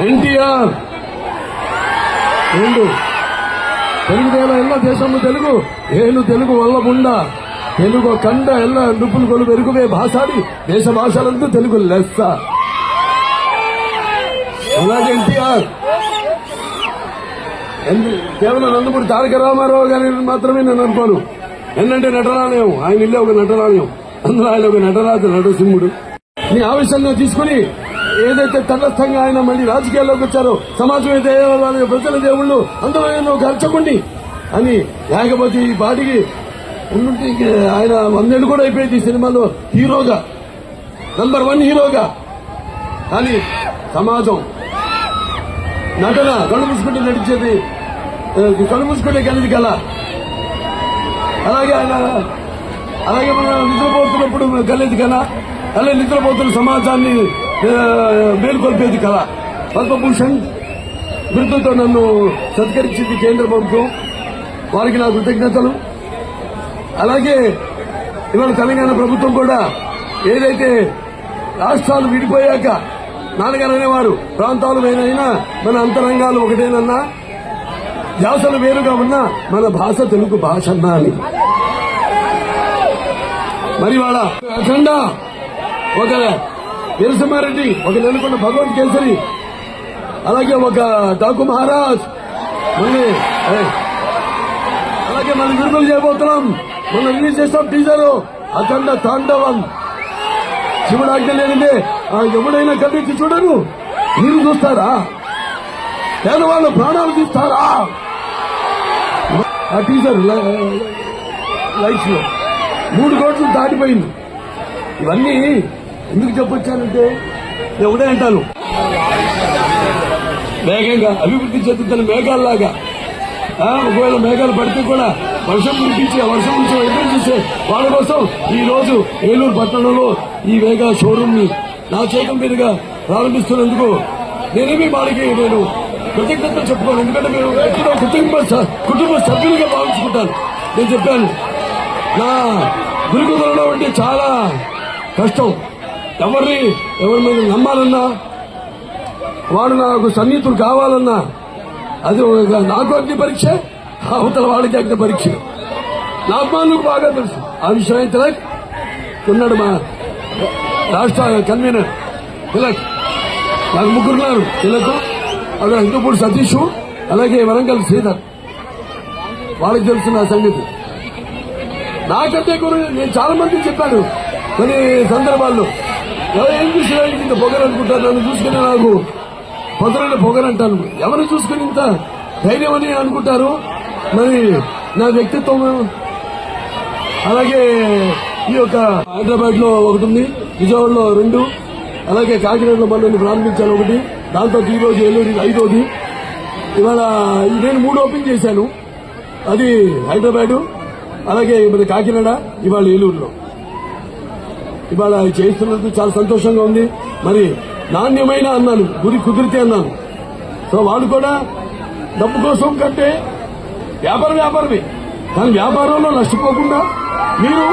ఎన్టీఆర్. రెండు. తెలుగుదేవ ఎల్ల దేశము తెలుగు ఏలు తెలుగు వల్ల ముండ తెలుగు కండ ఎల్ల నుప్పులు కొలు పెరుగువే భాషాడి దేశ భాషలంతా తెలుగు లెస్స. అలాగే ఎన్టీఆర్. కేవలం నందమూరి తారక రామారావు గారి మాత్రమే నేను అనుకోను. ఎన్నంటే నటరాలయం ఆయన ఇల్లే ఒక నటరాలయం అందులో ఆయన ఒక నటరాజు నటసింహుడు. నీ ఆవేశంగా తీసుకుని ఏదైతే తటస్థంగా ఆయన మళ్ళీ రాజకీయాల్లోకి వచ్చారో సమాజం అయితే ప్రజల దేవుళ్ళు అందరూ ఆయన ఒక అని లేకపోతే ఈ పాటికి ఉండుంటే ఆయన వందేళ్ళు కూడా అయిపోయింది ఈ సినిమాలో హీరోగా. నంబర్ వన్ హీరోగా. కానీ సమాజం నటన కళ్ళు మూసుకుంటే నడిచేది కళ్ళు మూసుకుంటే కలిసి కల అలాగే ఆయన అలాగే మనం నిద్రపోతున్నప్పుడు కలిసి కల అలాగే నిద్రపోతున్న సమాజాన్ని మేలుకొల్పేది కళ. పద్మభూషణ్ బిరుదుతో నన్ను సత్కరించింది కేంద్ర ప్రభుత్వం. వారికి నా కృతజ్ఞతలు. అలాగే ఇవాళ తెలంగాణ ప్రభుత్వం కూడా ఏదైతే రాష్ట్రాలు విడిపోయాక నాన్నగారు అనేవారు ప్రాంతాలు వేరైనా మన అంతరంగాలు ఒకటేనన్నా యాసలు వేరుగా ఉన్నా మన భాష తెలుగు భాష అన్నా అని మరి వాళ్ళ అఖండ ఒక నరసింహారెడ్డి ఒక నెలకొండ భగవత్ కేసరి అలాగే ఒక డాకు మహారాజ్. మళ్ళీ అలాగే మనం విడుదల చేయబోతున్నాం. మనం రిలీజ్ చేస్తాం టీజర్. అఖండ తాండవం. శివుడు ఆజ్ఞ లేదంటే ఎవడైనా కన్నెత్తి చూడరు మీరు చూస్తారా? పేదవాళ్ళు ప్రాణాలు తీస్తారా? ఆ టీజర్ లైఫ్లో మూడు కోట్లు దాటిపోయింది. ఇవన్నీ ఎందుకు చెప్పొచ్చానంటే? ఎవడే అంటాను. వేగంగా అభివృద్ధి చెందుతున్న మేఘాల్లాగా ఒకవేళ మేఘాలు పడితే కూడా వర్షం కురిపించి ఆ వర్షం నుంచి ఎదురు చూసే వాళ్ళ కోసం ఈ రోజు ఏలూరు పట్టణంలో ఈ వేగా షోరూమ్ని నా చేతం మీదుగా ప్రారంభిస్తున్నందుకు నేనేమి వాళ్ళకి నేను కృతజ్ఞతలు చెప్పుకోను ఎందుకంటే మీరు ఎక్కడో కుటుంబ కుటుంబ సభ్యులుగా భావించుకుంటాను నేను చెప్పాను. నా గురుకులంలో ఉంటే చాలా కష్టం. ఎవరిని ఎవరి మీద నమ్మాలన్నా వాడు నాకు సన్నిహితులు కావాలన్నా అది ఒక నాకు అగ్ని పరీక్ష అవతల వాడికి అగ్ని పరీక్ష. నా అభిమానులకు బాగా తెలుసు. ఆ విషయం తిలక్ ఉన్నాడు మా రాష్ట్ర కన్వీనర్ తిలక్. నాకు ముగ్గురున్నారు తిలక్ అక్కడ హిందూపూడి సతీష్ అలాగే వరంగల్ శ్రీధర్. వాళ్ళకి తెలుసు నా సంగతి. నాకంటే గురు నేను చాలా మందికి చెప్పాను కొన్ని సందర్భాల్లో. ఏం చూసి ఇంత పొగరు అనుకుంటారు నన్ను చూసుకుని నాకు పొగరైన పొగరు అంటాను ఎవరు చూసుకుని ఇంత ధైర్యం అని అనుకుంటారు? మరి నా వ్యక్తిత్వం అలాగే ఈ యొక్క హైదరాబాద్లో ఒకటి ఉంది విజయవాడలో రెండు అలాగే కాకినాడలో మనల్ని ప్రారంభించాను ఒకటి దాంతో ఈ రోజు ఏలూరు ఐదోది. ఇవాళ నేను మూడు ఓపెన్ చేశాను. అది హైదరాబాద్ అలాగే మన కాకినాడ ఇవాళ ఏలూరులో. ఇవాళ చేస్తున్నందుకు చాలా సంతోషంగా ఉంది. మరి నాణ్యమైన అన్నాను గురి కుదిరితే అన్నాను. సో వాళ్ళు కూడా డబ్బు కోసం కంటే వ్యాపారం వ్యాపారమే. కానీ వ్యాపారంలో నష్టపోకుండా మీరు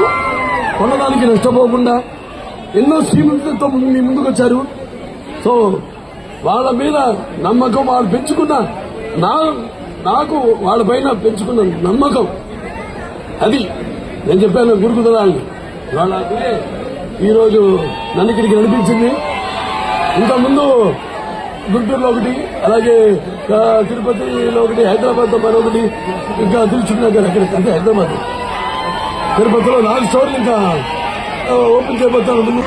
కొనడానికి నష్టపోకుండా ఎన్నో స్కీములతో మీ ముందుకు వచ్చారు సో వాళ్ళ మీద నమ్మకం వాళ్ళు పెంచుకున్న నా నాకు వాళ్ళ పైన పెంచుకున్న నమ్మకం. అది నేను చెప్పాను గురుకుదలాల్ని వాళ్ళ ఈరోజు నన్ను ఇక్కడికి నడిపించింది. ఇంతకుముందు ముందు గుంటూరులో ఒకటి అలాగే తిరుపతిలో ఒకటి హైదరాబాద్లో మరొకటి ఇంకా దిల్చుకున్నాక అక్కడ అంటే హైదరాబాద్. తిరుపతిలో నాలుగు స్టోర్లు ఇంకా ఓపెన్ చేయబోతా ఉంటుంది